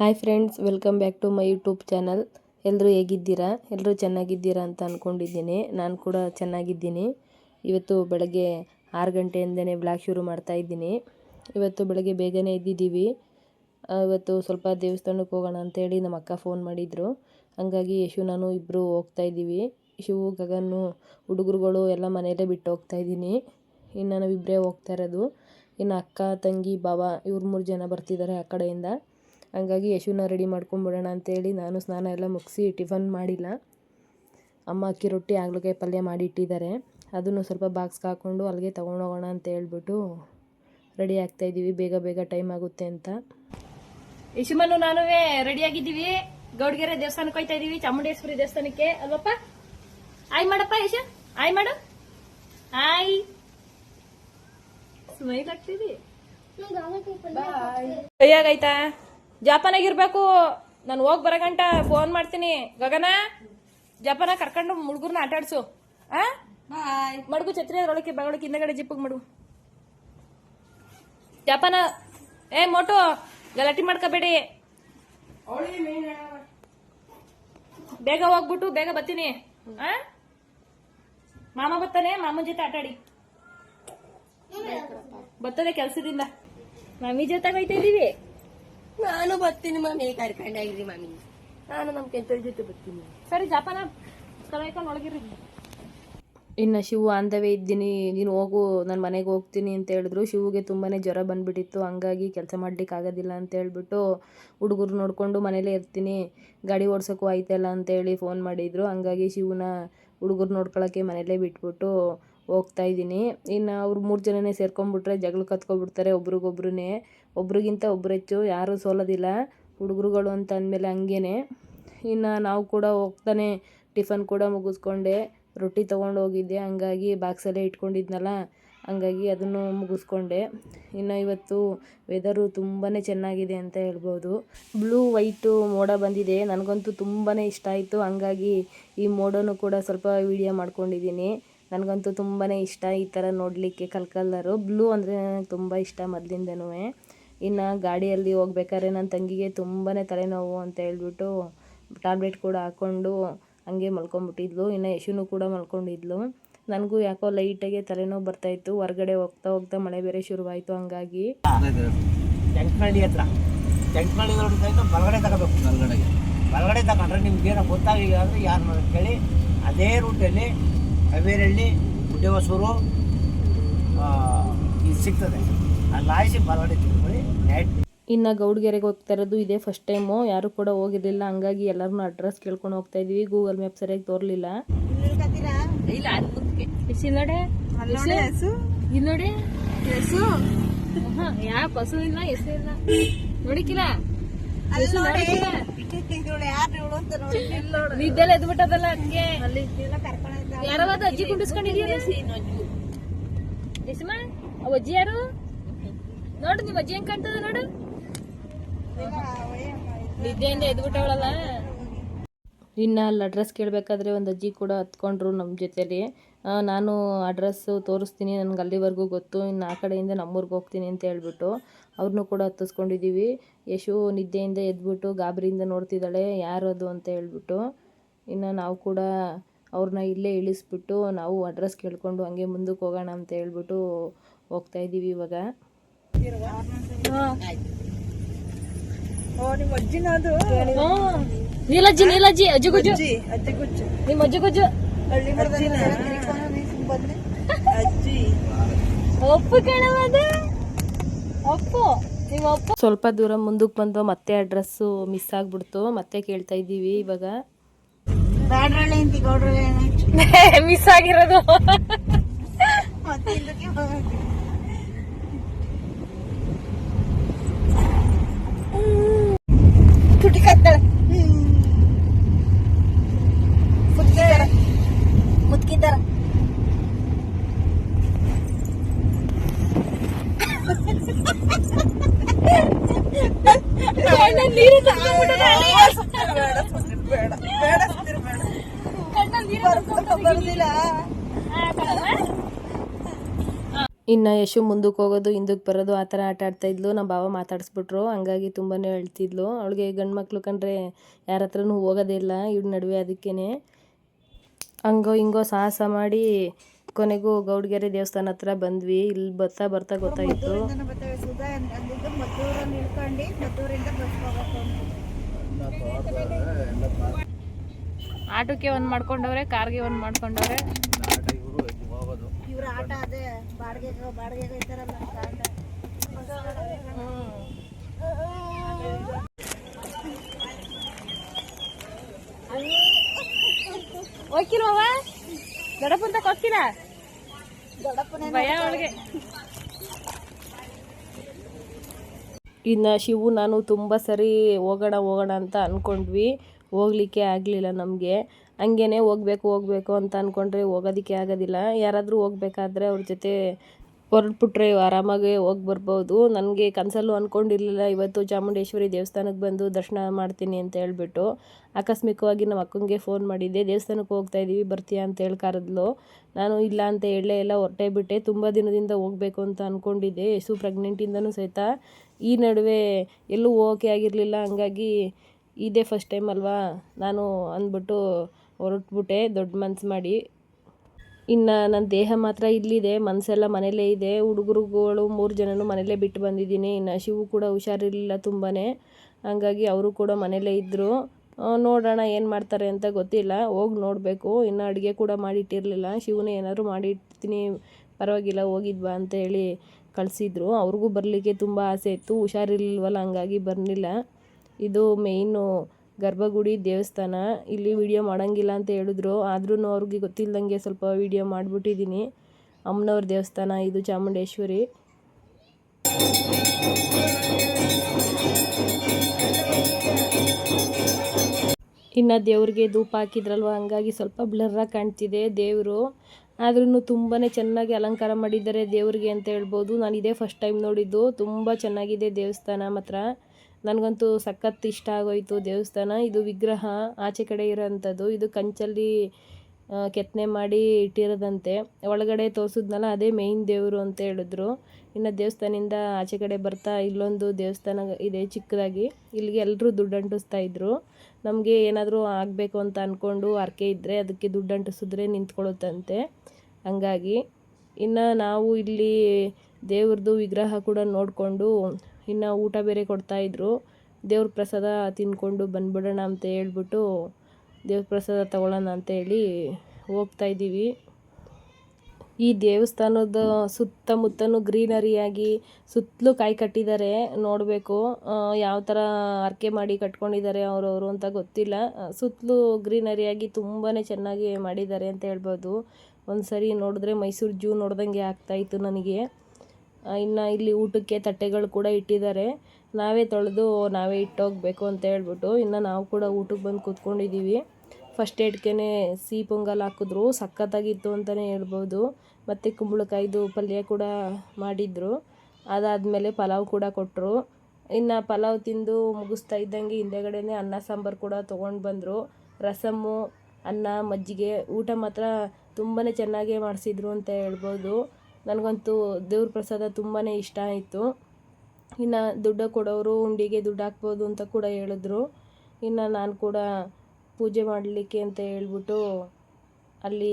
Hi friends welcome back to my YouTube channel ಎಲ್ಲರೂ ಹೇಗಿದ್ದೀರಾ? ಎಲ್ಲರೂ ಚೆನ್ನಾಗಿದ್ದೀರಾ ಅಂತ ಅಂದ್ಕೊಂಡಿದ್ದೀನಿ ನಾನು ಕೂಡ ಚೆನ್ನಾಗಿದ್ದೀನಿ. ಇವತ್ತು ಬೆಳಗ್ಗೆ ಆರು ಗಂಟೆಯಿಂದನೇ ಬ್ಲಾಗ್ ಶುರು ಮಾಡ್ತಾ ಇದ್ದೀನಿ. ಇವತ್ತು ಬೆಳಗ್ಗೆ ಬೇಗನೆ ಇದ್ದಿದ್ದೀವಿ ಇವತ್ತು ಸ್ವಲ್ಪ ದೇವಸ್ಥಾನಕ್ಕೆ ಹೋಗೋಣ ಅಂತೇಳಿ ನಮ್ಮ ಅಕ್ಕ ಫೋನ್ ಮಾಡಿದರು. ಹಾಗಾಗಿ ಯಶು, ನಾನು ಇಬ್ಬರು ಹೋಗ್ತಾ ಇದ್ದೀವಿ. ಶಿವು ಗಗನ್ನು ಹುಡುಗರುಗಳು ಎಲ್ಲ ಮನೆಯಲ್ಲೇ ಬಿಟ್ಟು ಹೋಗ್ತಾ ಇದ್ದೀನಿ. ಇನ್ನು ನಾವಿಬ್ಬರೇ ಹೋಗ್ತಾ ಇರೋದು. ಇನ್ನು ಅಕ್ಕ, ತಂಗಿ ಬಾವ ಇವ್ರು ಮೂರು ಜನ ಬರ್ತಿದ್ದಾರೆ ಆ ಕಡೆಯಿಂದ. ಹಂಗಾಗಿ ಯಶುನ ರೆಡಿ ಮಾಡ್ಕೊಂಬಿಡೋಣ ಅಂತೇಳಿ ನಾನು ಸ್ನಾನ ಎಲ್ಲ ಮುಗಿಸಿ ಟಿಫನ್ ಮಾಡಿಲ್ಲ. ಅಮ್ಮ ಅಕ್ಕಿ ರೊಟ್ಟಿ ಆಗ್ಲಕಾಯಿ ಪಲ್ಯ ಮಾಡಿ ಇಟ್ಟಿದ್ದಾರೆ ಅದನ್ನು ಸ್ವಲ್ಪ ಬಾಕ್ಸ್ಗೆ ಹಾಕ್ಕೊಂಡು ಅಲ್ಲಿಗೆ ತೊಗೊಂಡೋಗೋಣ ಅಂತ ಹೇಳ್ಬಿಟ್ಟು ರೆಡಿ ಆಗ್ತಾ ಇದ್ದೀವಿ. ಬೇಗ ಬೇಗ ಟೈಮ್ ಆಗುತ್ತೆ ಅಂತ. ಯಶುಮನು ನಾನು ರೆಡಿ ಆಗಿದ್ದೀವಿ. ಗೌಡ್ಗೆರೆ ದೇವಸ್ಥಾನಕ್ಕೆ ಹೋಯ್ತಾ ಇದ್ದೀವಿ. ಚಾಮುಂಡೇಶ್ವರಿ ದೇವಸ್ಥಾನಕ್ಕೆ. ಅಲ್ವಪ್ಪ? ಆಯ್ ಮಾಡಪ್ಪ ಯಶ. ಆಯ್ ಮಾಡು. ಆಯ್ ಸ್ಮೈಲ್ ಆಗ್ತಿದಿ. ಕೈಯಾಗೈತಾ ಜಾಪಾನಾಗಿರ್ಬೇಕು. ನಾನು ಹೋಗಿ ಬರೋ ಗಂಟ ಫೋನ್ ಮಾಡ್ತೀನಿ. ಗಗನ ಜಪಾನ ಕರ್ಕೊಂಡು ಮುಳುಗುರ್ನ ಆಟ ಆಡ್ಸು. ಆ? ಮಡ್ಗು ಛತ್ರಿ ಅದ್ರೊಳಕ್ಕೆ ಬಗಳಕ್ಕೆ ಹಿಂದಗಡೆ ಜಿಪ್ಪಿಗೆ ಮಡು ಜಪಾನ ಏ ಮೋಟು ಗಲಾಟಿ ಮಾಡ್ಕೋಬೇಡಿ. ಬೇಗ ಹೋಗ್ಬಿಟ್ಟು ಬೇಗ ಬರ್ತೀನಿ. ಆ? ಮಾಮ ಬರ್ತಾನೆ ಮಾಮನ ಜೊತೆ ಆಟಾಡಿ ಬರ್ತದೆ ಕೆಲ್ಸದಿಂದ. ಮಮ್ಮಿ ಜೊತೆ ಹೋಯ್ತಾ ಇದೀವಿ. ನಾನು ಬರ್ತೀನಿ ಮಮ್ಮಿ ಕರ್ಕೊಂಡಾಗಿರಿ ಮಮ್ಮಿ ನಾನು ನಮ್ಮ ಕೆಂತರ ಜೊತೆ ಬರ್ತೀನಿ. ಸರಿ, ಜಪಾನ? ಕಲಾಯ್ಕೊಂಡು ಒಳಗಿರಿ ಇನ್ನು ಶಿವು ಆಂದವೇ ಇದ್ದೀನಿ. ನೀನು ಹೋಗು ನನ್ನ ಮನೆಗೆ ಹೋಗ್ತೀನಿ ಅಂತ ಹೇಳಿದ್ರು. ಶಿವಗೆ ತುಂಬಾ ಜ್ವರ ಬಂದುಬಿಟ್ಟಿತ್ತು. ಹಂಗಾಗಿ ಕೆಲಸ ಮಾಡ್ಲಿಕ್ಕೆ ಆಗೋದಿಲ್ಲ ಅಂತ ಹೇಳ್ಬಿಟ್ಟು ಹುಡುಗರು ನೋಡಿಕೊಂಡು ಮನೇಲೇ ಇರ್ತೀನಿ. ಗಾಡಿ ಓಡ್ಸೋಕ್ಕೂ ಆಯ್ತಲ್ಲ ಅಂತೇಳಿ ಫೋನ್ ಮಾಡಿದರು. ಹಂಗಾಗಿ ಶಿವನ ಹುಡುಗರು ನೋಡ್ಕೊಳ್ಳೋಕ್ಕೆ ಮನೇಲೇ ಬಿಟ್ಬಿಟ್ಟು ಹೋಗ್ತಾ ಇದ್ದೀನಿ. ಇನ್ನು ಅವ್ರು ಮೂರು ಜನನೇ ಸೇರ್ಕೊಂಡ್ಬಿಟ್ರೆ ಜಗಳ ಕತ್ಕೊಬಿಡ್ತಾರೆ ಒಬ್ರಿಗೊಬ್ರನ್ನೇ ಒಬ್ರಿಗಿಂತ ಒಬ್ರು ಹೆಚ್ಚು, ಯಾರೂ ಸೋಲೋದಿಲ್ಲ. ಹುಡುಗರುಗಳು ಅಂತ ಅಂದಮೇಲೆ ಹಂಗೇನೆ. ಇನ್ನು ನಾವು ಕೂಡ ಹೋಗ್ತಾನೆ, ಟಿಫನ್ ಕೂಡ ಮುಗಿಸ್ಕೊಂಡೆ. ರೊಟ್ಟಿ ತೊಗೊಂಡು ಹೋಗಿದ್ದೆ. ಹಂಗಾಗಿ ಬಾಕ್ಸಲ್ಲೇ ಇಟ್ಕೊಂಡಿದ್ನಲ್ಲ, ಹಂಗಾಗಿ ಅದನ್ನು ಮುಗಿಸ್ಕೊಂಡೆ. ಇನ್ನು ಇವತ್ತು ವೆದರು ತುಂಬಾ ಚೆನ್ನಾಗಿದೆ ಅಂತ ಹೇಳ್ಬೋದು. ಬ್ಲೂ ವೈಟು ಮೋಡ ಬಂದಿದೆ. ನನಗಂತೂ ತುಂಬಾ ಇಷ್ಟ ಆಯಿತು. ಹಂಗಾಗಿ ಈ ಮೋಡನು ಕೂಡ ಸ್ವಲ್ಪ ವೀಡಿಯೋ ಮಾಡ್ಕೊಂಡಿದ್ದೀನಿ. ನನಗಂತೂ ತುಂಬಾ ಇಷ್ಟ ಈ ಥರ ನೋಡಲಿಕ್ಕೆ ಕಲ್ ಕಲ್ಲರು ಬ್ಲೂ ಅಂದರೆ ನನಗೆ ತುಂಬ ಇಷ್ಟ ಮೊದಲಿಂದನೂ. ಇನ್ನು ಗಾಡಿಯಲ್ಲಿ ಹೋಗ್ಬೇಕಾದ್ರೆ ನನ್ನ ತಂಗಿಗೆ ತುಂಬಾ ತಲೆನೋವು ಅಂತ ಹೇಳ್ಬಿಟ್ಟು ಟ್ಯಾಬ್ಲೆಟ್ ಕೂಡ ಹಾಕ್ಕೊಂಡು ಹಂಗೆ ಮಲ್ಕೊಂಬಿಟ್ಟಿದ್ಲು. ಇನ್ನು ಯಶುನು ಕೂಡ ಮಲ್ಕೊಂಡಿದ್ಲು. ನನಗೂ ಯಾಕೋ ಲೈಟಾಗೆ ತಲೆನೋವು ಬರ್ತಾಯಿತ್ತು ಹೊರಗಡೆ ಹೋಗ್ತಾ ಹೋಗ್ತಾ ಮಳೆ ಬೇರೆ ಶುರುವಾಯಿತು ಹಂಗಾಗಿ. ಜಂಕ್ನಳ್ಳಿ ಹತ್ರ. ಬಲಗಡೆ ತಗೋಬೇಕು ಬಲಗಡೆ ತಗೊಂಡ್ರೆ ನಿಮ್ಗೆ ಏನೋ ಗೊತ್ತಾಗಿಲ್ಲ ಅಂದ್ರೆ ಯಾರು ಕೇಳಿ, ಅದೇ ರೂಟಲ್ಲಿ ಕಬೇರಳ್ಳಿ ಗುಡ್ಡೆ ಹೊಸೂರು ಇದು ಸಿಗ್ತದೆ. ಅಲ್ಲಿ ಆಯಿಸಿ ಬಲಗಡೆ ತಿಳ್ಕೊಳ್ಳಿ ನೈಟ್ ಇನ್ನು ಗೌಡ್ಗೆರೆಗೆ ಹೋಗ್ತಾ ಇರೋದು ಇದೇ ಫಸ್ಟ್ ಟೈಮು ಯಾರು ಕೂಡ ಹೋಗಿರಲಿಲ್ಲ. ಹಂಗಾಗಿ ಎಲ್ಲರನ್ನೂ ಅಡ್ರೆಸ್ ಕೇಳ್ಕೊಂಡು ಹೋಗ್ತಾ ಇದೀವಿ ಗೂಗಲ್ ಮ್ಯಾಪ್ ಸರಿಯಾಗಿ ತೋರಲಿಲ್ಲ. ಇಲ್ಲ ಅದು ಮುಂದಕ್ಕೆ ಬಿಸಿ ನೋಡೆ? ಇಲ್ಲಿ ನೋಡಿ? ಯಾ ಪಸು ಇಲ್ಲ ಹೆಸರು ಇಲ್ಲ. ನೋಡಿಕಿಲ್ಲ ನಿದ್ದೆಲ್ಲ ಎದ್ಬಿಟ್ಟದಲ್ಲ ಹಂಗೆ ಯಾರವಾದ ಅಜ್ಜಿ ಅಜ್ಜಿ ಯಾರು? ನೋಡು, ನಿಮ್ಮ ಅಜ್ಜಿ ಹೆಂಗ್ ನೋಡು. ನಿದ್ದೆಯಿಂದ ಎದ್ಬಿಟ್ಟವಳಲ್ಲ. ಇನ್ನು ಅಲ್ಲಿ ಅಡ್ರೆಸ್ ಕೇಳಬೇಕಾದ್ರೆ ಒಂದು ಅಜ್ಜಿ ಕೂಡ ಹತ್ಕೊಂಡ್ರು ನಮ್ಮ ಜೊತೆಲಿ. ನಾನು ಅಡ್ರೆಸ್ಸು ತೋರಿಸ್ತೀನಿ, ನನಗೆ ಅಲ್ಲಿವರೆಗೂ ಗೊತ್ತು. ಇನ್ನು ಆ ಕಡೆಯಿಂದ ನಮ್ಮೂರಿಗೆ ಹೋಗ್ತೀನಿ ಅಂತ ಹೇಳ್ಬಿಟ್ಟು ಅವ್ರನ್ನೂ ಕೂಡ ಹತ್ತಿಸ್ಕೊಂಡಿದ್ದೀವಿ. ಯಶು ನಿದ್ದೆಯಿಂದ ಎದ್ಬಿಟ್ಟು ಗಾಬರಿಯಿಂದ ನೋಡ್ತಿದ್ದಾಳೆ, ಯಾರು ಅದು ಅಂತ ಹೇಳ್ಬಿಟ್ಟು. ಇನ್ನು ನಾವು ಕೂಡ ಅವ್ರನ್ನ ಇಲ್ಲೇ ಇಳಿಸ್ಬಿಟ್ಟು ನಾವು ಅಡ್ರೆಸ್ ಕೇಳ್ಕೊಂಡು ಹಂಗೆ ಮುಂದಕ್ಕೆ ಹೋಗೋಣ ಅಂತ ಹೇಳ್ಬಿಟ್ಟು ಹೋಗ್ತಾ ಇದ್ದೀವಿ ಇವಾಗ. ನೀಲಜ್ಜಿ ನೀಲಜ್ಜಿ ಅಜ್ಜಿಗುಜ್ಜು ನಿಮ್ಮ ಅಜ್ಜಿಗುಜ್ಜು ಒಪ್ಪು ಕೇಳವದು ಒಪ್ಪು ನಿಮ್ಮ ಒಪ್ಪು. ಸ್ವಲ್ಪ ದೂರ ಮುಂದಕ್ಕೆ ಬಂದು ಮತ್ತೆ ಅಡ್ರೆಸ್ಸು ಮಿಸ್ ಆಗ್ಬಿಡ್ತು. ಮತ್ತೆ ಕೇಳ್ತಾ ಇದ್ದೀವಿ ಇವಾಗ. ಮಿಸ್ ಆಗಿರೋದು. ತುಟಿ ಕತ್ತಾಳೆ. ಮುತ್ಕಿದ್ದಾರ ಮುತ್ಕಿದ್ದಾರ ನೀರು. ಬೇಡ ಬೇಡ ಬೇಡ. ಬರ್ದಿಲ್ಲ. ಕಣವ್ವ? ಇನ್ನು ಯಶು ಮುಂದಕ್ಕೆ ಹೋಗೋದು ಹಿಂದಕ್ಕೆ ಬರೋದು ಆ ಥರ ಆಟ ಆಡ್ತಾ ಇದ್ಲು. ನಮ್ಮ ಬಾವ ಮಾತಾಡಿಸ್ಬಿಟ್ರು. ಹಂಗಾಗಿ ತುಂಬಾ ಹೇಳ್ತಿದ್ಲು ಅವಳಿಗೆ ಗಂಡು ಮಕ್ಳು ಕಂಡ್ರೆ ಯಾರ ಹತ್ರನೂ ಹೋಗೋದೇ ಇಲ್ಲ. ಇವ್ರ ನಡುವೆ ಅದಕ್ಕೇ ಹಂಗೋ ಹಿಂಗೋ ಸಾಹಸ ಮಾಡಿ ಕೊನೆಗೂ ಗೌಡ್ಗೆರೆ ದೇವಸ್ಥಾನ ಹತ್ರ ಬಂದ್ವಿ. ಇಲ್ಲಿ ಬರ್ತಾ ಬರ್ತಾ ಗೊತ್ತಾಯಿತು. ಆಟೋಕ್ಕೆ ಒಂದು ಮಾಡ್ಕೊಂಡವ್ರೆ ಕಾರ್ಗೆ ಒಂದು ಮಾಡ್ಕೊಂಡವ್ರೆ. ಹೋಗ್ಕಿಲ್ವವ ದೊಡ್ಡಪ್ಪಂತ ಹೋಗ್ತೀರಾ ಭಯ ಅವಳಿಗೆ. ಇನ್ನು ಶಿವು, ನಾನು ತುಂಬ ಸರಿ ಹೋಗೋಣ ಹೋಗೋಣ ಅಂತ ಅಂದ್ಕೊಂಡ್ವಿ ಹೋಗ್ಲಿಕ್ಕೆ ಆಗಲಿಲ್ಲ ನಮಗೆ. ಹಂಗೇನೆ ಹೋಗ್ಬೇಕು, ಹೋಗಬೇಕು ಅಂತ ಅಂದ್ಕೊಂಡ್ರೆ ಹೋಗೋದಕ್ಕೆ ಆಗೋದಿಲ್ಲ. ಯಾರಾದರೂ ಹೋಗ್ಬೇಕಾದ್ರೆ ಅವ್ರ ಜೊತೆ ಹೊರಟ್ಬಿಟ್ರೆ ಆರಾಮಾಗಿ ಹೋಗಿ ಬರ್ಬೋದು. ನನಗೆ ಕನಸಲ್ಲೂ ಅಂದ್ಕೊಂಡಿರಲಿಲ್ಲ ಇವತ್ತು ಚಾಮುಂಡೇಶ್ವರಿ ದೇವಸ್ಥಾನಕ್ಕೆ ಬಂದು ದರ್ಶನ ಮಾಡ್ತೀನಿ ಅಂತ ಹೇಳ್ಬಿಟ್ಟು. ಆಕಸ್ಮಿಕವಾಗಿ ನಮ್ಮ ಅಕ್ಕಂಗೆ ಫೋನ್ ಮಾಡಿದ್ದೆ. ದೇವಸ್ಥಾನಕ್ಕೆ ಹೋಗ್ತಾ ಇದ್ದೀವಿ ಬರ್ತೀಯಾ ಅಂತ ಹೇಳಿ ಕರೆದ್ಲು ನಾನು ಇಲ್ಲ ಅಂತ ಹೇಳಲೇ ಎಲ್ಲ ಹೊರಟೇ ಬಿಟ್ಟೆ. ತುಂಬ ದಿನದಿಂದ ಹೋಗಬೇಕು ಅಂತ ಅಂದ್ಕೊಂಡಿದ್ದೆ ಯಶು ಪ್ರೆಗ್ನೆಂಟಿಂದನೂ ಸಹಿತ. ಈ ನಡುವೆ ಎಲ್ಲೂ ಓಕೆ ಆಗಿರಲಿಲ್ಲ. ಹಂಗಾಗಿ ಇದೇ ಫಸ್ಟ್ ಟೈಮ್ ಅಲ್ವಾ? ನಾನು ಅಂದ್ಬಿಟ್ಟು ಹೊರಟ್ಬಿಟ್ಟೆ, ದೊಡ್ಡ ಮನ್ಸು ಮಾಡಿ. ಇನ್ನು ನನ್ನ ದೇಹ ಮಾತ್ರ ಇಲ್ಲಿದೆ ಮನಸ್ಸೆಲ್ಲ ಮನೇಲೇ ಇದೆ. ಹುಡುಗರುಗಳು ಮೂರು ಜನನು ಮನೇಲೇ ಬಿಟ್ಟು ಬಂದಿದ್ದೀನಿ. ಇನ್ನು ಶಿವು ಕೂಡ ಹುಷಾರಿರಲಿಲ್ಲ ತುಂಬಾ ಹಂಗಾಗಿ ಅವರು ಕೂಡ ಮನೇಲೇ ಇದ್ದರು ನೋಡೋಣ ಏನು ಮಾಡ್ತಾರೆ ಅಂತ ಗೊತ್ತಿಲ್ಲ. ಹೋಗಿ ನೋಡಬೇಕು. ಇನ್ನು ಅಡುಗೆ ಕೂಡ ಮಾಡಿಟ್ಟಿರಲಿಲ್ಲ. ಶಿವನೇ ಏನಾದ್ರು ಮಾಡಿರ್ತೀನಿ ಪರವಾಗಿಲ್ಲ, ಹೋಗಿದ್ವಾ ಅಂತ ಹೇಳಿ ಕಳಿಸಿದ್ರು. ಅವ್ರಿಗೂ ಬರಲಿಕ್ಕೆ ತುಂಬ ಆಸೆ ಇತ್ತು. ಹುಷಾರಿರ್ಲಿಲ್ವಲ್ಲ ಹಂಗಾಗಿ ಬರಲಿಲ್ಲ. ಇದು ಮೇಯ್ನು ಗರ್ಭಗುಡಿ ದೇವಸ್ಥಾನ. ಇಲ್ಲಿ ವಿಡಿಯೋ ಮಾಡೋಂಗಿಲ್ಲ ಅಂತ ಹೇಳಿದ್ರು. ಆದ್ರೂ ಅವ್ರಿಗೆ ಗೊತ್ತಿಲ್ಲದಂಗೆ ಸ್ವಲ್ಪ ವಿಡಿಯೋ ಮಾಡಿಬಿಟ್ಟಿದ್ದೀನಿ. ಅಮ್ಮನವ್ರ ದೇವಸ್ಥಾನ, ಇದು ಚಾಮುಂಡೇಶ್ವರಿ. ಇನ್ನು ದೇವ್ರಿಗೆ ಧೂಪ ಹಾಕಿದ್ರಲ್ವ? ಹಂಗಾಗಿ ಸ್ವಲ್ಪ ಬ್ಲರ್ರಾಗಿ ಕಾಣ್ತಿದೆ ದೇವರು. ಆದ್ರೂ ತುಂಬಾ ಚೆನ್ನಾಗಿ ಅಲಂಕಾರ ಮಾಡಿದ್ದಾರೆ ದೇವ್ರಿಗೆ ಅಂತ ಹೇಳ್ಬೋದು. ನಾನು ಇದೇ ಫಸ್ಟ್ ಟೈಮ್ ನೋಡಿದ್ದು. ತುಂಬ ಚೆನ್ನಾಗಿದೆ ದೇವಸ್ಥಾನ ಮಾತ್ರ. ನನಗಂತೂ ಸಖತ್ ಇಷ್ಟ ಆಗೋಯ್ತು ದೇವಸ್ಥಾನ. ಇದು ವಿಗ್ರಹ ಆಚೆ ಕಡೆ ಇರೋಂಥದ್ದು. ಇದು ಕಂಚಲ್ಲಿ ಕೆತ್ತನೆ ಮಾಡಿ ಇಟ್ಟಿರೋದಂತೆ. ಒಳಗಡೆ ತೋರಿಸಿದ್ನಲ್ಲ, ಅದೇ ಮೇಯ್ನ್ ದೇವರು ಅಂತ ಹೇಳಿದ್ರು. ಇನ್ನು ದೇವಸ್ಥಾನದಿಂದ ಆಚೆ ಕಡೆ ಬರ್ತಾ ಇಲ್ಲೊಂದು ದೇವಸ್ಥಾನ ಇದೆ ಚಿಕ್ಕದಾಗಿ. ಇಲ್ಲಿಗೆ ಎಲ್ಲರೂ ದುಡ್ಡು ಅಂಟಿಸ್ತಾ ಇದ್ರು. ನಮಗೆ ಏನಾದರೂ ಆಗಬೇಕು ಅಂತ ಅಂದ್ಕೊಂಡು ಹರಕೆ ಇದ್ದರೆ ಅದಕ್ಕೆ ದುಡ್ಡು ಅಂಟಿಸಿದ್ರೆ ನಿಂತ್ಕೊಳ್ಳುತ್ತಂತೆ. ಹಂಗಾಗಿ ಇನ್ನು ನಾವು ಇಲ್ಲಿ ದೇವ್ರದ್ದು ವಿಗ್ರಹ ಕೂಡ ನೋಡಿಕೊಂಡು ಇನ್ನು ಊಟ ಬೇರೆ ಕೊಡ್ತಾಯಿದ್ರು ದೇವ್ರ ಪ್ರಸಾದ ತಿಂದ್ಕೊಂಡು ಬಂದ್ಬಿಡೋಣ ಅಂತ ಹೇಳ್ಬಿಟ್ಟು ದೇವ್ರ ಪ್ರಸಾದ ತಗೊಳ್ಳೋಣ ಅಂತ ಹೇಳಿ ಹೋಗ್ತಾ ಇದ್ದೀವಿ. ಈ ದೇವಸ್ಥಾನದ ಸುತ್ತಮುತ್ತನೂ ಗ್ರೀನರಿಯಾಗಿ ಸುತ್ತಲೂ ಕಾಯಿ ಕಟ್ಟಿದ್ದಾರೆ. ನೋಡಬೇಕು ಯಾವ ಥರ ಹರಕೆ ಮಾಡಿ ಕಟ್ಕೊಂಡಿದ್ದಾರೆ ಅವರವರು ಅಂತ ಗೊತ್ತಿಲ್ಲ. ಸುತ್ತಲೂ ಗ್ರೀನರಿಯಾಗಿ ತುಂಬಾ ಚೆನ್ನಾಗಿ ಮಾಡಿದ್ದಾರೆ ಅಂತ ಹೇಳ್ಬೋದು. ಒಂದು ಸರಿ ನೋಡಿದ್ರೆ ಮೈಸೂರು ಜೂ ನೋಡ್ದಂಗೆ ಆಗ್ತಾಯಿತ್ತು ನನಗೆ. ಇನ್ನು ಇಲ್ಲಿ ಊಟಕ್ಕೆ ತಟ್ಟೆಗಳು ಕೂಡ ಇಟ್ಟಿದ್ದಾರೆ. ನಾವೇ ತೊಳೆದು ನಾವೇ ಇಟ್ಟೋಗ್ಬೇಕು ಅಂತ ಹೇಳ್ಬಿಟ್ಟು ಇನ್ನು ನಾವು ಕೂಡ ಊಟಕ್ಕೆ ಬಂದು ಕೂತ್ಕೊಂಡಿದ್ದೀವಿ. ಫಸ್ಟ್ ಏಡ್ಗೆ ಸಿಹಿ ಪೊಂಗಲ್ ಹಾಕಿದ್ರು, ಸಖತ್ತಾಗಿತ್ತು ಅಂತಲೇ ಹೇಳ್ಬೋದು. ಮತ್ತು ಕುಂಬಳಕಾಯ್ದು ಪಲ್ಯ ಕೂಡ ಮಾಡಿದರು. ಅದಾದಮೇಲೆ ಪಲಾವ್ ಕೂಡ ಕೊಟ್ಟರು ಇನ್ನು ಪಲಾವ್ ತಿಂದು ಮುಗಿಸ್ತಾ ಇದ್ದಂಗೆ ಹಿಂದೆಗಡೆನೇ ಅನ್ನ, ಸಾಂಬಾರು ಕೂಡ ತೊಗೊಂಡು ಬಂದರು. ರಸಮ್ಮು, ಅನ್ನ, ಮಜ್ಜಿಗೆ, ಊಟ ಮಾತ್ರ ತುಂಬಾ ಚೆನ್ನಾಗೇ ಮಾಡಿಸಿದ್ರು ಅಂತ ಹೇಳ್ಬೋದು. ನನಗಂತೂ ದೇವ್ರ ಪ್ರಸಾದ ತುಂಬಾ ಇಷ್ಟ ಆಯಿತು. ಇನ್ನು ದುಡ್ಡು ಕೊಡೋರು, ಉಂಡಿಗೆ ದುಡ್ಡು ಹಾಕ್ಬೋದು ಅಂತ ಕೂಡ ಹೇಳಿದ್ರು. ಇನ್ನು ನಾನು ಕೂಡ ಪೂಜೆ ಮಾಡಲಿಕ್ಕೆ ಅಂತ ಹೇಳ್ಬಿಟ್ಟು ಅಲ್ಲಿ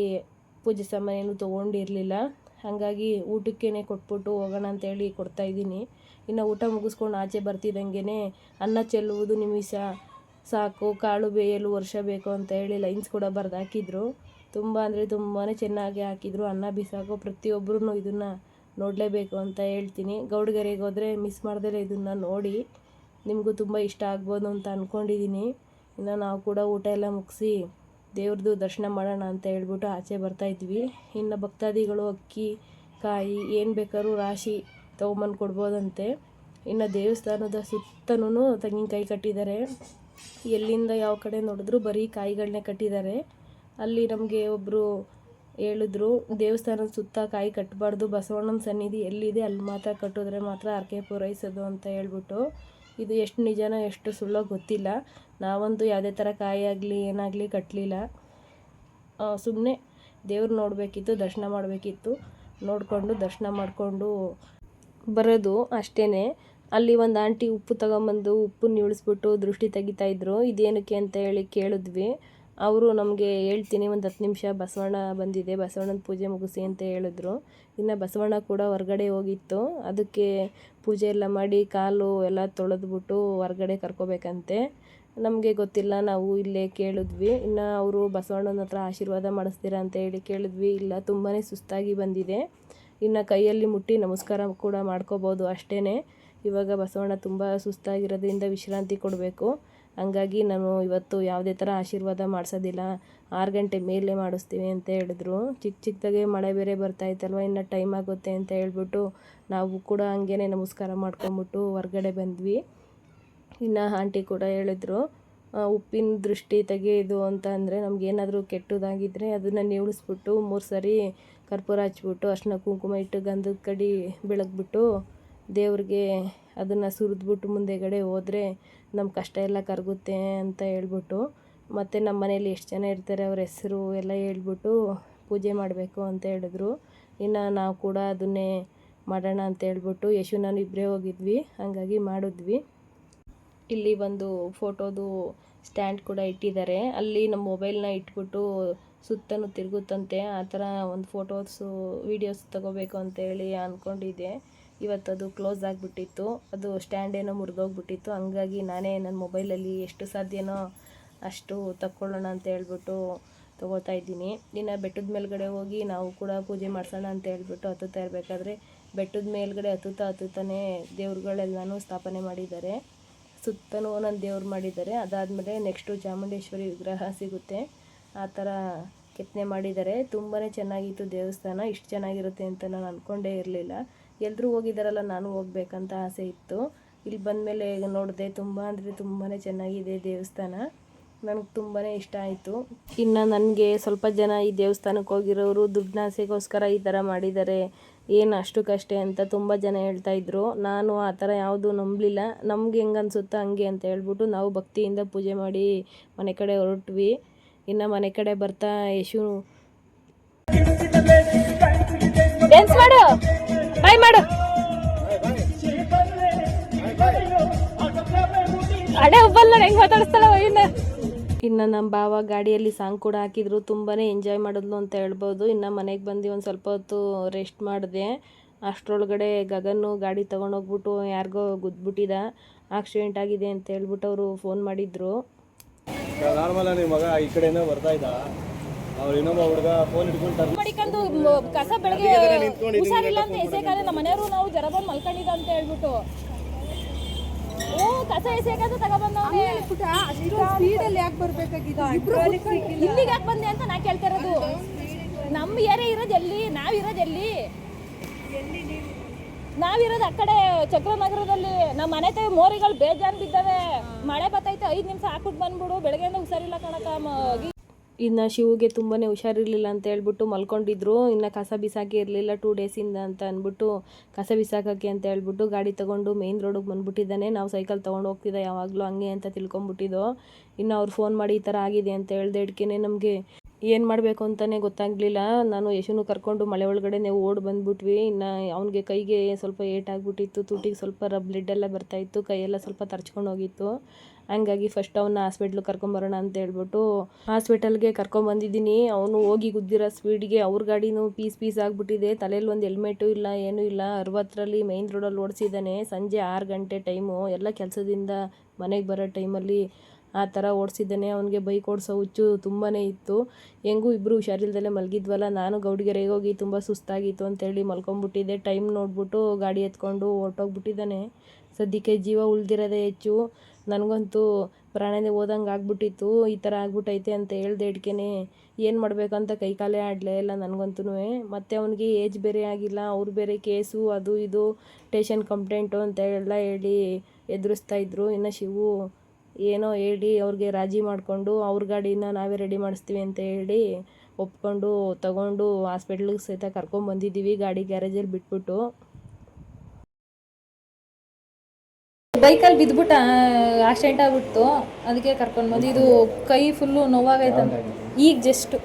ಪೂಜೆ ಸಾಮಾನೇನು ತೊಗೊಂಡಿರಲಿಲ್ಲ. ಹಾಗಾಗಿ ಊಟಕ್ಕೇ ಕೊಟ್ಬಿಟ್ಟು ಹೋಗೋಣ ಅಂತೇಳಿ ಕೊಡ್ತಾಯಿದ್ದೀನಿ ಇನ್ನು ಊಟ ಮುಗಿಸ್ಕೊಂಡು ಆಚೆ ಬರ್ತಿದ್ದಂಗೆ ಅನ್ನ ಚೆಲ್ಲುವುದು ನಿಮಿಷ. ಸಾಕು, ಕಾಳು ಬೇಯಲು ವರ್ಷ ಬೇಕು ಅಂತ ಹೇಳಿ ಲೈನ್ಸ್ ಕೂಡ ಬರೆದು ಹಾಕಿದ್ರು. ತುಂಬ ಅಂದರೆ ತುಂಬಾ ಚೆನ್ನಾಗಿ ಹಾಕಿದ್ರು. ಅನ್ನ ಬಿಸಾಕೋ ಪ್ರತಿಯೊಬ್ಬರೂ ಇದನ್ನು ನೋಡಲೇಬೇಕು ಅಂತ ಹೇಳ್ತೀನಿ. ಗೌಡ್ಗೆರೆಗೆ ಹೋದರೆ ಮಿಸ್ ಮಾಡ್ದಲೇ ಇದನ್ನು ನೋಡಿ. ನಿಮಗೂ ತುಂಬ ಇಷ್ಟ ಆಗ್ಬೋದು ಅಂತ ಅಂದ್ಕೊಂಡಿದ್ದೀನಿ ಇನ್ನು ನಾವು ಕೂಡ ಊಟ ಎಲ್ಲ ಮುಗಿಸಿ ದೇವ್ರದ್ದು ದರ್ಶನ ಮಾಡೋಣ ಅಂತ ಹೇಳ್ಬಿಟ್ಟು ಆಚೆ ಬರ್ತಾ ಇದ್ವಿ. ಇನ್ನು ಭಕ್ತಾದಿಗಳು ಅಕ್ಕಿ, ಕಾಯಿ, ಏನು ಬೇಕಾದ್ರೂ ರಾಶಿ ತೊಗೊಂಬಂದು ಕೊಡ್ಬೋದಂತೆ. ಇನ್ನು ದೇವಸ್ಥಾನದ ಸುತ್ತಲೂ ತೆಂಗಿನಕಾಯಿ ಕಟ್ಟಿದ್ದಾರೆ. ಎಲ್ಲಿಂದ ಯಾವ ಕಡೆ ನೋಡಿದ್ರು ಬರೀ ಕಾಯಿಗಳನ್ನೇ ಕಟ್ಟಿದ್ದಾರೆ. ಅಲ್ಲಿ ನಮಗೆ ಒಬ್ಬರು ಹೇಳಿದ್ರು, ದೇವಸ್ಥಾನದ ಸುತ್ತ ಕಾಯಿ ಕಟ್ಟಬಾರ್ದು ಬಸವಣ್ಣನ ಸನ್ನಿಧಿ ಎಲ್ಲಿದೆ ಅಲ್ಲಿ ಮಾತ್ರ ಕಟ್ಟಿದ್ರೆ ಮಾತ್ರ ಹರಕೆ ಪೂರೈಸೋದು ಅಂತ ಹೇಳ್ಬಿಟ್ಟು. ಇದು ಎಷ್ಟು ನಿಜನೋ ಎಷ್ಟು ಸುಳ್ಳೋ ಗೊತ್ತಿಲ್ಲ. ನಾವಂತೂ ಯಾವುದೇ ಥರ ಕಾಯಿ ಆಗಲಿ ಏನಾಗಲಿ ಕಟ್ಟಲಿಲ್ಲ. ಸುಮ್ಮನೆ ದೇವ್ರು ನೋಡಬೇಕಿತ್ತು, ದರ್ಶನ ಮಾಡಬೇಕಿತ್ತು. ನೋಡಿಕೊಂಡು ದರ್ಶನ ಮಾಡಿಕೊಂಡು ಬರೋದು ಅಷ್ಟೇ ಅಲ್ಲಿ ಒಂದು ಆಂಟಿ ಉಪ್ಪು ತಗೊಂಬಂದು ಉಪ್ಪನ್ನು ಇಳಿಸ್ಬಿಟ್ಟು ದೃಷ್ಟಿ ತೆಗಿತಾ ಇದ್ರು. ಇದೇನಕ್ಕೆ ಅಂತ ಹೇಳಿ ಕೇಳಿದ್ವಿ. ಅವರು ನಮಗೆ ಹೇಳ್ತೀನಿ, ಒಂದು ಹತ್ತು ನಿಮಿಷ ಬಸವಣ್ಣ ಬಂದಿದೆ, ಬಸವಣ್ಣನ ಪೂಜೆ ಮುಗಿಸಿ ಅಂತ ಹೇಳಿದ್ರು. ಇನ್ನು ಬಸವಣ್ಣ ಕೂಡ ಹೊರಗಡೆ ಹೋಗಿತ್ತು. ಅದಕ್ಕೆ ಪೂಜೆ ಎಲ್ಲ ಮಾಡಿ ಕಾಲು ಎಲ್ಲ ತೊಳೆದ್ಬಿಟ್ಟು ಹೊರಗಡೆ ಕರ್ಕೋಬೇಕಂತೆ. ನಮಗೆ ಗೊತ್ತಿಲ್ಲ, ನಾವು ಇಲ್ಲೇ ಕೇಳಿದ್ವಿ. ಇನ್ನು ಅವರು ಬಸವಣ್ಣನ ಹತ್ರ ಆಶೀರ್ವಾದ ಮಾಡಿಸ್ತೀರಾ ಅಂತ ಹೇಳಿ ಕೇಳಿದ್ವಿ. ಇಲ್ಲ ತುಂಬಾ ಸುಸ್ತಾಗಿ ಬಂದಿದೆ. ಇನ್ನು ಕೈಯಲ್ಲಿ ಮುಟ್ಟಿ ನಮಸ್ಕಾರ ಕೂಡ ಮಾಡ್ಕೋಬೋದು ಅಷ್ಟೇ ಇವಾಗ ಬಸವಣ್ಣ ತುಂಬ ಸುಸ್ತಾಗಿರೋದ್ರಿಂದ ವಿಶ್ರಾಂತಿ ಕೊಡಬೇಕು. ಹಂಗಾಗಿ ನಾನು ಇವತ್ತು ಯಾವುದೇ ಥರ ಆಶೀರ್ವಾದ ಮಾಡಿಸೋದಿಲ್ಲ. ಆರು ಗಂಟೆ ಮೇಲೆ ಮಾಡಿಸ್ತೀವಿ ಅಂತ ಹೇಳಿದ್ರು. ಚಿಕ್ಕ ಚಿಕ್ಕದಾಗೆ ಮಳೆ ಬೇರೆ ಬರ್ತಾಯಿತ್ತಲ್ವ ಇನ್ನು ಟೈಮ್ ಆಗುತ್ತೆ ಅಂತ ಹೇಳ್ಬಿಟ್ಟು ನಾವು ಕೂಡ ಹಂಗೇ ನಮಸ್ಕಾರ ಮಾಡ್ಕೊಂಬಿಟ್ಟು ಹೊರ್ಗಡೆ ಬಂದ್ವಿ. ಇನ್ನು ಆಂಟಿ ಕೂಡ ಹೇಳಿದ್ರು ಉಪ್ಪಿನ ದೃಷ್ಟಿ ತೆಗೆಯೋದು ಅಂತ ಅಂದರೆ ನಮಗೇನಾದರೂ ಕೆಟ್ಟದಾಗಿದ್ದರೆ ಅದನ್ನು ನೀವುಳಿಸ್ಬಿಟ್ಟು ಮೂರು ಸರಿ ಕರ್ಪೂರ ಹಚ್ಬಿಟ್ಟು ಅರ್ಶಿನ ಕುಂಕುಮ ಇಟ್ಟು ಗಂಧದ ಕಡಿ ಬೆಳಗ್ಬಿಟ್ಟು ದೇವ್ರಿಗೆ ಅದನ್ನು ಸುರಿದ್ಬಿಟ್ಟು ಮುಂದೆಗಡೆ ಹೋದರೆ ನಮ್ಮ ಕಷ್ಟ ಎಲ್ಲ ಕರಗುತ್ತೆ ಅಂತ ಹೇಳ್ಬಿಟ್ಟು ಮತ್ತು ನಮ್ಮ ಮನೇಲಿ ಎಷ್ಟು ಜನ ಇರ್ತಾರೆ ಅವ್ರ ಹೆಸರು ಎಲ್ಲ ಹೇಳ್ಬಿಟ್ಟು ಪೂಜೆ ಮಾಡಬೇಕು ಅಂತ ಹೇಳಿದ್ರು. ಇನ್ನು ನಾವು ಕೂಡ ಅದನ್ನೇ ಮಾಡೋಣ ಅಂತ ಹೇಳ್ಬಿಟ್ಟು ಯಶು, ನಾನು ಇಬ್ಬರೇ ಹೋಗಿದ್ವಿ, ಹಾಗಾಗಿ ಮಾಡಿದ್ವಿ. ಇಲ್ಲಿ ಒಂದು ಫೋಟೋದು ಸ್ಟ್ಯಾಂಡ್ ಕೂಡ ಇಟ್ಟಿದ್ದಾರೆ. ಅಲ್ಲಿ ನಮ್ಮ ಮೊಬೈಲ್ನ ಇಟ್ಬಿಟ್ಟು ಸುತ್ತಲೂ ತಿರುಗುತ್ತಂತೆ. ಆ ಥರ ಒಂದು ಫೋಟೋಸು ವೀಡಿಯೋಸ್ ತಗೋಬೇಕು ಅಂತೇಳಿ ಅಂದ್ಕೊಂಡಿದ್ದೆ ಇವತ್ತು ಅದು ಕ್ಲೋಸ್ ಆಗಿಬಿಟ್ಟಿತ್ತು. ಅದು ಸ್ಟ್ಯಾಂಡ್ ಏನೋ ಮುರಿದೋಗ್ಬಿಟ್ಟಿತ್ತು. ಹಂಗಾಗಿ ನಾನೇ ನನ್ನ ಮೊಬೈಲಲ್ಲಿ ಎಷ್ಟು ಸಾಧ್ಯನೋ ಅಷ್ಟು ತಕ್ಕೊಳ್ಳೋಣ ಅಂತ ಹೇಳ್ಬಿಟ್ಟು ತೊಗೋತಾ ಇದ್ದೀನಿ. ಇನ್ನು ಬೆಟ್ಟದ ಮೇಲ್ಗಡೆ ಹೋಗಿ ನಾವು ಕೂಡ ಪೂಜೆ ಮಾಡ್ಸೋಣ ಅಂತ ಹೇಳ್ಬಿಟ್ಟು ಹತ್ತುತ್ತಾ ಇರಬೇಕಾದ್ರೆ ಬೆಟ್ಟದ ಮೇಲ್ಗಡೆ ಹತ್ತುತ್ತಾ ಹತ್ತುತ್ತಾನೆ ದೇವ್ರುಗಳೆಲ್ಲನೂ ಸ್ಥಾಪನೆ ಮಾಡಿದ್ದಾರೆ. ಸುತ್ತಲೂ ಒಂದೊಂದು ದೇವ್ರು ಮಾಡಿದ್ದಾರೆ. ಅದಾದಮೇಲೆ ನೆಕ್ಸ್ಟು ಚಾಮುಂಡೇಶ್ವರಿ ವಿಗ್ರಹ ಸಿಗುತ್ತೆ. ಆ ಥರ ಕೆತ್ತನೆ ಮಾಡಿದ್ದಾರೆ. ತುಂಬಾ ಚೆನ್ನಾಗಿತ್ತು ದೇವಸ್ಥಾನ. ಇಷ್ಟು ಚೆನ್ನಾಗಿರುತ್ತೆ ಅಂತ ನಾನು ಅಂದ್ಕೊಂಡೇ ಇರಲಿಲ್ಲ. ಎಲ್ಲರೂ ಹೋಗಿದ್ದಾರಲ್ಲ ನಾನು ಹೋಗ್ಬೇಕಂತ ಆಸೆ ಇತ್ತು. ಇಲ್ಲಿ ಬಂದಮೇಲೆ ನೋಡಿದೆ, ತುಂಬ ಅಂದರೆ ತುಂಬಾ ಚೆನ್ನಾಗಿದೆ ದೇವಸ್ಥಾನ. ನನಗೆ ತುಂಬಾ ಇಷ್ಟ ಆಯಿತು. ಇನ್ನು ನನಗೆ ಸ್ವಲ್ಪ ಜನ ಈ ದೇವಸ್ಥಾನಕ್ಕೆ ಹೋಗಿರೋರು ದುಡ್ಡಿನ ಆಸೆಗೋಸ್ಕರ ಈ ಥರ ಮಾಡಿದ್ದಾರೆ. ಏನು ಅಷ್ಟಕ್ಕಷ್ಟೇ ಅಂತ ತುಂಬ ಜನ ಹೇಳ್ತಾ ಇದ್ರು. ನಾನು ಆ ಥರ ಯಾವುದು ನಂಬಲಿಲ್ಲ. ನಮ್ಗೆ ಹೆಂಗೆ ಅನಿಸುತ್ತೋ ಹಂಗೆ ಅಂತ ಹೇಳ್ಬಿಟ್ಟು ನಾವು ಭಕ್ತಿಯಿಂದ ಪೂಜೆ ಮಾಡಿ ಮನೆ ಕಡೆ ಹೊರಟ್ವಿ. ಇನ್ನು ಮನೆ ಕಡೆ ಬರ್ತಾ ಯಶು ಮಾಡು. ಬಾಯ್ ಮಾಡು. ಅಡೆ ಒಬ್ಬಲ್ಲ ಹೆಂಗೆ ಮಾತಾಡಿಸ್ತಾಳ ಇನ್ನ ನಮ್ಮ ಭಾವ ಗಾಡಿಯಲ್ಲಿ ಸಾಂಗ್ ಕೂಡ ಹಾಕಿದ್ರು ತುಂಬಾ ಎಂಜಾಯ್ ಮಾಡಿದ್ಲು ಅಂತ ಹೇಳ್ಬೋದು. ಇನ್ನು ಮನೆಗೆ ಬಂದು ಒಂದು ಸ್ವಲ್ಪ ಹೊತ್ತು ರೆಸ್ಟ್ ಮಾಡಿದೆ. ಅಷ್ಟರೊಳಗಡೆ ಗಗನ್ನು ಗಾಡಿ ತೊಗೊಂಡೋಗ್ಬಿಟ್ಟು ಯಾರಿಗೋ ಗುದ್ಬಿಟ್ಟಿದ. ಆಕ್ಸಿಡೆಂಟ್ ಆಗಿದೆ ಅಂತ ಹೇಳ್ಬಿಟ್ಟು ಅವರು ಫೋನ್ ಮಾಡಿದ್ರು. ನಾರ್ಮಲ್ ನಿಮ್ಮ ಮಗ ಈ ಕಡೆಯಿಂದ ಬರ್ತಾ ಇದ್ದ. ಅವ್ರು ಇನ್ನೊಬ್ಬ ಹುಡುಗ ಫೋನ್ ಮಡಿಕೊಂಡು ಕಸ ಬೆಳಗ್ಗೆ ಹುಷಾರಿಲ್ಲ ಅಂತ ಎಸೆಕಾದ್ರೆ ನಮ್ಮ ಮನೆಯವರು ನಾವು ಜರ ಬಂದು ಮಲ್ಕೊಂಡಿದ್ದ ಅಂತ ಹೇಳ್ಬಿಟ್ಟು. ಓ ಕಸ ಎಸೆಕಾದ್ರೆ ತಗೊಬಂದವ್ನೆ. ಸ್ಪೀಡಲ್ಲಿ ಯಾಕೆ ಬರ್ಬೇಕಾಗಿತ್ತು ಇಲ್ಲಿಗೆ ಯಾಕೆ ಬಂದೆ ಅಂತ ನಾ ಕೇಳ್ತಾ ಇರೋದು ನಮ್ಮ ಏರಿಯಾ ಇರೋದು ಎಲ್ಲಿ? ನಾವಿರೋದು ಎಲ್ಲಿ? ನಾವಿರೋದು ಆ ಕಡೆ ಚಕ್ರನಗರದಲ್ಲಿ. ನಮ್ಮ ಮನೆ ತಗ ಮೋರಿಗಳು ಬೇಜಾನ್ ಬಿದ್ದಾವೆ. ಮಳೆ ಬತ್ತೈತೆ ಐದು ನಿಮಿಷ ಹಾಕ್ಬಿಟ್ಟು ಬಂದ್ಬಿಡು. ಬೆಳಗ್ಗೆಯಿಂದ ಹುಷಾರಿಲ್ಲ ಕಣಕ ಇನ್ನು ಶಿವಗೆ ತುಂಬಾ ಹುಷಾರಿರಲಿಲ್ಲ ಅಂತ ಹೇಳ್ಬಿಟ್ಟು ಮಲ್ಕೊಂಡಿದ್ರು. ಇನ್ನು ಕಸ ಬಿಸಾಕಿ ಇರಲಿಲ್ಲ ಟೂ ಡೇಸಿಂದ ಅಂತ ಅಂದ್ಬಿಟ್ಟು ಕಸ ಬಿಸಾಕಕ್ಕೆ ಅಂತ ಹೇಳ್ಬಿಟ್ಟು ಗಾಡಿ ತೊಗೊಂಡು ಮೇಯ್ನ್ ರೋಡಿಗೆ ಬಂದ್ಬಿಟ್ಟಿದ್ದಾನೆ. ನಾವು ಸೈಕಲ್ ತೊಗೊಂಡು ಹೋಗ್ತಿದ್ದೆ ಯಾವಾಗಲೂ ಹಂಗೆ ಅಂತ ತಿಳ್ಕೊಂಬಿಟ್ಟಿದ್ದು ಇನ್ನು ಅವ್ರು ಫೋನ್ ಮಾಡಿ ಈ ಥರ ಆಗಿದೆ ಅಂತ ಹೇಳ್ದೆ ಇಡ್ಕೇನೆ ನಮಗೆ ಏನು ಮಾಡಬೇಕು ಅಂತಲೇ ಗೊತ್ತಾಗಲಿಲ್ಲ. ನಾನು ಯಶುನು ಕರ್ಕೊಂಡು ಮಳೆ ಒಳಗಡೆನೆ ಓಡಿ ಬಂದ್ಬಿಟ್ವಿ. ಇನ್ನು ಅವನಿಗೆ ಕೈಗೆ ಸ್ವಲ್ಪ ಏಟಾಗ್ಬಿಟ್ಟಿತ್ತು. ತುಟಿಗೆ ಸ್ವಲ್ಪ ರಬ್ ಬ್ಲಡ್ ಎಲ್ಲ ಬರ್ತಾಯಿತ್ತು ಕೈಯೆಲ್ಲ ಸ್ವಲ್ಪ ತರ್ಚ್ಕೊಂಡು ಹೋಗಿತ್ತು. ಹಂಗಾಗಿ ಫಸ್ಟ್ ಅವನ್ನ ಹಾಸ್ಪಿಟ್ಲಿಗೆ ಕರ್ಕೊಂಬರೋಣ ಅಂತ ಹೇಳ್ಬಿಟ್ಟು ಹಾಸ್ಪಿಟಲ್ಗೆ ಕರ್ಕೊಂಬಂದಿದ್ದೀನಿ ಅವನು ಹೋಗಿ ಗುದ್ದಿರೋ ಸ್ಪೀಡ್ಗೆ ಅವ್ರ ಗಾಡಿನೂ ಪೀಸ್ ಪೀಸ್ ಆಗಿಬಿಟ್ಟಿದೆ. ತಲೆಯಲ್ಲಿ ಒಂದು ಹೆಲ್ಮೆಟು ಇಲ್ಲ, ಏನೂ ಇಲ್ಲ. ಅರವತ್ತರಲ್ಲಿ ಮೈನ್ ರೋಡಲ್ಲಿ ಓಡಿಸಿದ್ದಾನೆ. ಸಂಜೆ ಆರು ಗಂಟೆ ಟೈಮು ಎಲ್ಲ ಕೆಲಸದಿಂದ ಮನೆಗೆ ಬರೋ ಟೈಮಲ್ಲಿ ಆ ಥರ ಓಡಿಸಿದ್ದಾನೆ. ಅವನಿಗೆ ಬೈಕ್ ಓಡಿಸೋ ಹುಚ್ಚು ತುಂಬಾ ಇತ್ತು. ಹೆಂಗೂ ಇಬ್ಬರು ಹುಷಾರಿಲ್ದಲ್ಲೇ ಮಲಗಿದ್ವಲ್ಲ. ನಾನು ಗೌಡಿಗೆರೆಗೆ ಹೋಗಿ ತುಂಬ ಸುಸ್ತಾಗಿತ್ತು ಅಂತೇಳಿ ಮಲ್ಕೊಂಬಿಟ್ಟಿದ್ದೆ. ಟೈಮ್ ನೋಡಿಬಿಟ್ಟು ಗಾಡಿ ಎತ್ಕೊಂಡು ಹೊರಟೋಗ್ಬಿಟ್ಟಿದ್ದಾನೆ. ಸದ್ಯಕ್ಕೆ ಜೀವ ಉಳ್ದಿರೋದೇ ಹೆಚ್ಚು. ನನಗಂತೂ ಪ್ರಾಣನೇ ಹೋದಂಗೆ ಆಗ್ಬಿಟ್ಟಿತ್ತು, ಈ ಥರ ಆಗ್ಬಿಟ್ಟೈತೆ ಅಂತ ಹೇಳ್ದೆ ಇಟ್ಕೇನೆ. ಏನು ಮಾಡಬೇಕಂತ ಕೈಕಾಲೇ ಆಡಲೇ ಇಲ್ಲ ನನಗಂತೂ ಮತ್ತು ಅವನಿಗೆ ಏಜ್ ಬೇರೆ ಆಗಿಲ್ಲ, ಅವ್ರು ಬೇರೆ ಕೇಸು, ಅದು ಇದು, ಟೇಷನ್ ಕಂಪ್ಲೇಂಟು ಅಂತ ಎಲ್ಲ ಹೇಳಿ ಎದುರಿಸ್ತಾ ಇದ್ರು. ಇನ್ನು ಶಿವು ಏನೋ ಹೇಳಿ ಅವ್ರಿಗೆ ರಾಜಿ ಮಾಡಿಕೊಂಡು ಅವ್ರ ಗಾಡಿನ ನಾವೇ ರೆಡಿ ಮಾಡಿಸ್ತೀವಿ ಅಂತ ಹೇಳಿ ಒಪ್ಕೊಂಡು ತಗೊಂಡು ಹಾಸ್ಪಿಟ್ಲಿಗೆ ಸಹಿತ ಕರ್ಕೊಂಬಂದಿದ್ದೀವಿ, ಗಾಡಿ ಗ್ಯಾರೇಜಲ್ಲಿ ಬಿಟ್ಬಿಟ್ಟು. ಬೈಕಲ್ಲಿ ಬಿದ್ಬಿಟ್ಟ ಆಕ್ಸಿಡೆಂಟ್ ಆಗ್ಬಿಡ್ತು. ಅದಕ್ಕೆ ಕರ್ಕೊಂಡು ಬಂದು ಇದು ಕೈ ಫುಲ್ಲು ನೋವಾಗೈತೆ ಈಗ ಜಸ್ಟ್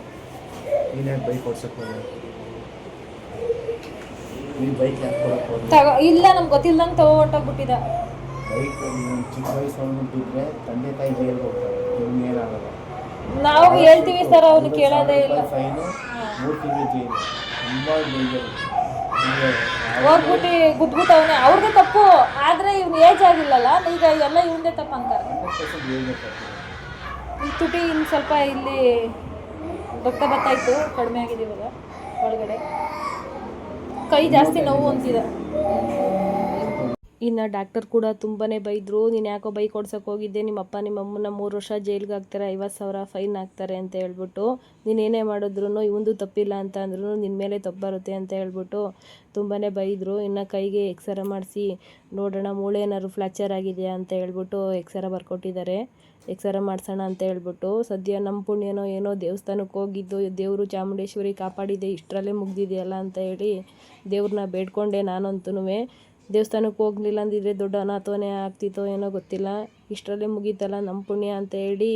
ತಗೋ ಇಲ್ಲ ನಮ್ಗೆ ಗೊತ್ತಿಲ್ಲದಂಗೆ ತಗೋ ಹೋಗ್ತಾರೆ. ನಾವು ಹೇಳ್ತೀವಿ ಸರ್ ಅವ್ನು ಕೇಳೋದೇ ಇಲ್ಲ. ಹೋಗ್ಬಿಟ್ಟು ಗುದ್ಬಿಟ್ಟವನೆ. ಅವ್ರದ್ದು ತಪ್ಪು, ಆದ್ರೆ ಇವ್ನು ಏಜ್ ಆಗಿಲ್ಲಲ್ಲ, ಈಗ ಎಲ್ಲ ಇವಂದೇ ತಪ್ಪು ಅಂತಾರೆ. ಈ ತುಟಿ ಇನ್ನು ಸ್ವಲ್ಪ ಇಲ್ಲಿ ರಕ್ತ ಬತ್ತಾಯ್ತು ಕಡಿಮೆ ಆಗಿದೆ ಇವಾಗ, ಒಳಗಡೆ. ಕೈ ಜಾಸ್ತಿ ನೋವು ಅಂತಿದೆ. ಇನ್ನು ಡಾಕ್ಟರ್ ಕೂಡ ತುಂಬಾ ಬೈದರು, ನೀನು ಯಾಕೋ ಬೈಕ್ ಓಡ್ಸೋಕೆ ಹೋಗಿದ್ದೆ ನಿಮ್ಮ ಅಪ್ಪ ನಿಮ್ಮ ಅಮ್ಮನ ಮೂರು ವರ್ಷ ಜೈಲಿಗೆ ಹಾಕ್ತಾರೆ, ಐವತ್ತು ಸಾವಿರ ಫೈನ್ ಹಾಕ್ತಾರೆ ಅಂತ ಹೇಳ್ಬಿಟ್ಟು, ನೀನು ಏನೇ ಮಾಡಿದ್ರು ಇವೊಂದು ತಪ್ಪಿಲ್ಲ ಅಂತ ಅಂದ್ರೂ ನಿನ್ನ ಮೇಲೆ ತಪ್ಪು ಬರುತ್ತೆ ಅಂತ ಹೇಳ್ಬಿಟ್ಟು ತುಂಬಾ ಬೈದರು. ಇನ್ನು ಕೈಗೆ ಎಕ್ಸರ ಮಾಡಿಸಿ, ನೋಡೋಣ ಮೂಳೆ ಏನಾದ್ರು ಫ್ರ್ಯಾಕ್ಚರ್ ಆಗಿದೆಯಾ ಅಂತ ಹೇಳ್ಬಿಟ್ಟು ಎಕ್ಸರ ಬರ್ಕೊಟ್ಟಿದ್ದಾರೆ. ಎಕ್ಸರ ಮಾಡಿಸೋಣ ಅಂತ ಹೇಳ್ಬಿಟ್ಟು, ಸದ್ಯ ನಮ್ಮ ಪುಣ್ಯನೋ ಏನೋ ದೇವಸ್ಥಾನಕ್ಕೆ ಹೋಗಿದ್ದು, ದೇವರು ಚಾಮುಂಡೇಶ್ವರಿ ಕಾಪಾಡಿದೆ, ಇಷ್ಟರಲ್ಲೇ ಮುಗ್ದಿದೆಯಲ್ಲ ಅಂತ ಹೇಳಿ ದೇವ್ರನ್ನ ಬೇಡ್ಕೊಂಡೆ ನಾನಂತೂ ದೇವಸ್ಥಾನಕ್ಕೆ ಹೋಗ್ಲಿಲ್ಲ ಅಂದಿದ್ರೆ ದೊಡ್ಡ ಅನಾಥವನೇ ಆಗ್ತಿತ್ತೋ ಏನೋ ಗೊತ್ತಿಲ್ಲ. ಇಷ್ಟರಲ್ಲೇ ಮುಗೀತಲ್ಲ ನಮ್ಮ ಪುಣ್ಯ ಅಂತ ಹೇಳಿ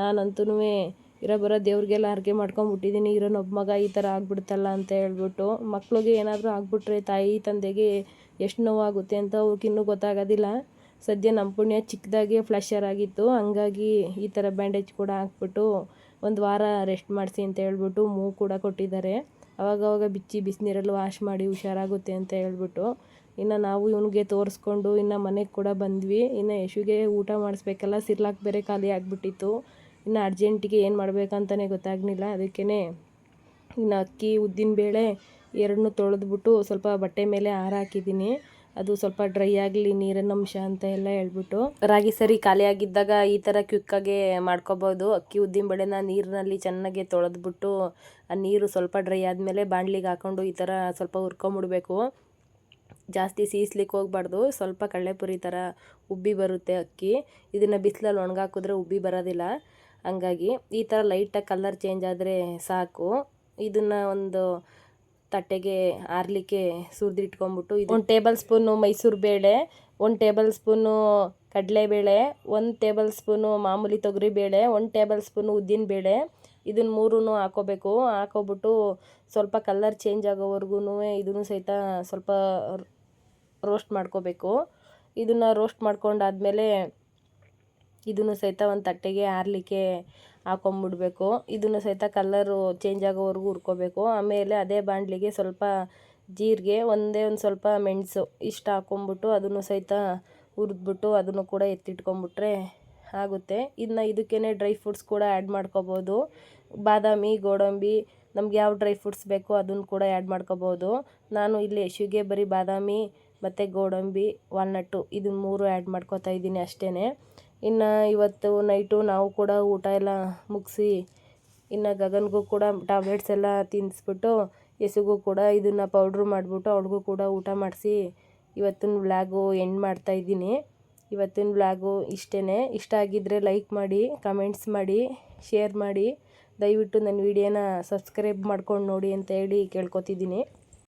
ನಾನಂತೂ ಇರೋ ಬರೋ ದೇವ್ರಿಗೆಲ್ಲ ಹರಕೆ ಮಾಡ್ಕೊಂಬಿಟ್ಟಿದ್ದೀನಿ ಇರೋನೊಬ್ಬ ಮಗ ಈ ಥರ ಆಗ್ಬಿಡ್ತಲ್ಲ ಅಂತ ಹೇಳ್ಬಿಟ್ಟು ಮಕ್ಳಿಗೆ ಏನಾದರೂ ಆಗ್ಬಿಟ್ರೆ ತಾಯಿ ತಂದೆಗೆ ಎಷ್ಟು ನೋವಾಗುತ್ತೆ ಅಂತ ಅವ್ರಿಗಿನ್ನೂ ಗೊತ್ತಾಗೋದಿಲ್ಲ. ಸದ್ಯ ನಮ್ಮ ಪುಣ್ಯ ಚಿಕ್ಕದಾಗಿ ಫ್ಲಶರ್ ಆಗಿತ್ತು. ಹಂಗಾಗಿ ಈ ಥರ ಬ್ಯಾಂಡೇಜ್ ಕೂಡ ಹಾಕ್ಬಿಟ್ಟು ಒಂದು ವಾರ ರೆಸ್ಟ್ ಮಾಡಿಸಿ ಅಂತ ಹೇಳ್ಬಿಟ್ಟು ಮೂಗು ಕೂಡ ಕೊಟ್ಟಿದ್ದಾರೆ. ಅವಾಗವಾಗ ಬಿಚ್ಚಿ ಬಿಸಿನೀರಲ್ಲಿ ವಾಶ್ ಮಾಡಿ ಹುಷಾರಾಗುತ್ತೆ ಅಂತ ಹೇಳ್ಬಿಟ್ಟು ಇನ್ನು ನಾವು ಇವನಿಗೆ ತೋರಿಸ್ಕೊಂಡು ಇನ್ನು ಮನೆಗೆ ಕೂಡ ಬಂದ್ವಿ. ಇನ್ನು ಯಶುಗೆ ಊಟ ಮಾಡಿಸ್ಬೇಕಲ್ಲ, ಸಿರ್ಲಾಕ್ ಬೇರೆ ಖಾಲಿ ಆಗಿಬಿಟ್ಟಿತ್ತು. ಇನ್ನು ಅರ್ಜೆಂಟಿಗೆ ಏನು ಮಾಡಬೇಕಂತಲೇ ಗೊತ್ತಾಗಲಿಲ್ಲ ಅದಕ್ಕೇ ಇನ್ನು ಅಕ್ಕಿ ಉದ್ದಿನಬೇಳೆ ಎರಡನ್ನೂ ತೊಳೆದ್ಬಿಟ್ಟು ಸ್ವಲ್ಪ ಬಟ್ಟೆ ಮೇಲೆ ಆರ ಹಾಕಿದ್ದೀನಿ. ಅದು ಸ್ವಲ್ಪ ಡ್ರೈ ಆಗಲಿ, ನೀರಿನ ಅಂಶ ಅಂತ ಎಲ್ಲ ಹೇಳ್ಬಿಟ್ಟು. ರಾಗಿ ಸರಿ ಖಾಲಿ ಆಗಿದ್ದಾಗ ಈ ಥರ ಕ್ವಿಕ್ಕಾಗೆ ಮಾಡ್ಕೋಬೋದು. ಅಕ್ಕಿ, ಉದ್ದಿನ ಬೆಳೆನ ನೀರಿನಲ್ಲಿ ಚೆನ್ನಾಗಿ ತೊಳೆದ್ಬಿಟ್ಟು ಆ ನೀರು ಸ್ವಲ್ಪ ಡ್ರೈ ಆದಮೇಲೆ ಬಾಣ್ಲಿಗೆ ಹಾಕೊಂಡು ಈ ಥರ ಸ್ವಲ್ಪ ಹುರ್ಕೊಂಬಿಡ್ಬೇಕು. ಜಾಸ್ತಿ ಸೀಸ್ಲಿಕ್ಕೆ ಹೋಗ್ಬಾರ್ದು. ಸ್ವಲ್ಪ ಕಡಲೆಪುರಿ ಥರ ಉಬ್ಬಿ ಬರುತ್ತೆ ಅಕ್ಕಿ. ಇದನ್ನು ಬಿಸಿಲಲ್ಲಿ ಒಣಗಾಕಿದ್ರೆ ಉಬ್ಬಿ ಬರೋದಿಲ್ಲ. ಹಂಗಾಗಿ ಈ ಥರ ಲೈಟಾಗಿ ಕಲರ್ ಚೇಂಜ್ ಆದರೆ ಸಾಕು. ಇದನ್ನು ಒಂದು ತಟ್ಟೆಗೆ ಆರಲಿಕ್ಕೆ ಸುರಿದಿಟ್ಕೊಂಬಿಟ್ಟು ಇದು ಒಂದು ಟೇಬಲ್ ಸ್ಪೂನು ಮೈಸೂರು ಬೇಳೆ, ಒಂದು ಟೇಬಲ್ ಸ್ಪೂನು ಕಡಲೆಬೇಳೆ ಒಂದು ಟೇಬಲ್ ಸ್ಪೂನು ಮಾಮೂಲಿ ತೊಗರಿಬೇಳೆ ಒಂದು ಟೇಬಲ್ ಸ್ಪೂನು ಉದ್ದಿನಬೇಳೆ ಇದನ್ನು ಮೂರೂ ಹಾಕೋಬೇಕು. ಹಾಕೋಬಿಟ್ಟು ಸ್ವಲ್ಪ ಕಲರ್ ಚೇಂಜ್ ಆಗೋವರೆಗೂ ಇದನ್ನು ಸಹಿತ ಸ್ವಲ್ಪ ರೋಸ್ಟ್ ಮಾಡ್ಕೋಬೇಕು. ಇದನ್ನು ರೋಸ್ಟ್ ಮಾಡ್ಕೊಂಡಾದ್ಮೇಲೆ ಇದನ್ನು ಸಹಿತ ಒಂದು ತಟ್ಟೆಗೆ ಆರಲಿಕ್ಕೆ ಹಾಕೊಂಬಿಡ್ಬೇಕು. ಇದನ್ನು ಸಹಿತ ಕಲ್ಲರು ಚೇಂಜ್ ಆಗೋವರೆಗೂ ಹುರ್ಕೋಬೇಕು. ಆಮೇಲೆ ಅದೇ ಬಾಣಲಿಗೆ ಸ್ವಲ್ಪ ಜೀರಿಗೆ, ಒಂದೇ ಒಂದು ಸ್ವಲ್ಪ ಮೆಣಸು ಇಷ್ಟು ಹಾಕ್ಕೊಂಬಿಟ್ಟು ಅದನ್ನು ಸಹಿತ ಹುರಿದ್ಬಿಟ್ಟು ಅದನ್ನು ಕೂಡ ಎತ್ತಿಟ್ಕೊಂಬಿಟ್ರೆ ಆಗುತ್ತೆ. ಇದನ್ನ ಇದಕ್ಕೇ ಡ್ರೈ ಫ್ರೂಟ್ಸ್ ಕೂಡ ಆ್ಯಡ್ ಮಾಡ್ಕೋಬೋದು. ಬಾದಾಮಿ, ಗೋಡಂಬಿ, ನಮ್ಗೆ ಯಾವ ಡ್ರೈ ಫ್ರೂಟ್ಸ್ ಬೇಕೋ ಅದನ್ನು ಕೂಡ ಆ್ಯಡ್ ಮಾಡ್ಕೋಬೋದು. ನಾನು ಇಲ್ಲಿ ಯಶುಗೆ ಬರೀ ಬಾದಾಮಿ ಮತ್ತು ಗೋಡಂಬಿ ವಾಲ್ನಟ್ಟು ಇದು ಮೂರು ಆ್ಯಡ್ ಮಾಡ್ಕೋತಾ ಇದ್ದೀನಿ ಅಷ್ಟೇ ಇನ್ನು ಇವತ್ತು ನೈಟು ನಾವು ಕೂಡ ಊಟ ಎಲ್ಲ ಮುಗಿಸಿ ಇನ್ನು ಗಗನ್ಗೂ ಕೂಡ ಟ್ಯಾಬ್ಲೆಟ್ಸ್ ಎಲ್ಲ ತಿನ್ನಿಸ್ಬಿಟ್ಟು ಎಸುಗೂ ಕೂಡ ಇದನ್ನು ಪೌಡ್ರು ಮಾಡಿಬಿಟ್ಟು ಅವ್ಳಿಗೂ ಕೂಡ ಊಟ ಮಾಡಿಸಿ ಇವತ್ತಿನ ವ್ಲಾಗು ಎಂಡ್ ಮಾಡ್ತಾ ಇದ್ದೀನಿ. ಇವತ್ತಿನ ವ್ಲಾಗು ಇಷ್ಟೇ ಇಷ್ಟ ಆಗಿದ್ದರೆ ಲೈಕ್ ಮಾಡಿ ಕಮೆಂಟ್ಸ್ ಮಾಡಿ ಶೇರ್ ಮಾಡಿ. ದಯವಿಟ್ಟು ನನ್ನ ವಿಡಿಯೋನ ಸಬ್ಸ್ಕ್ರೈಬ್ ಮಾಡ್ಕೊಂಡು ನೋಡಿ ಅಂತ ಹೇಳಿ ಕೇಳ್ಕೊತಿದ್ದೀನಿ.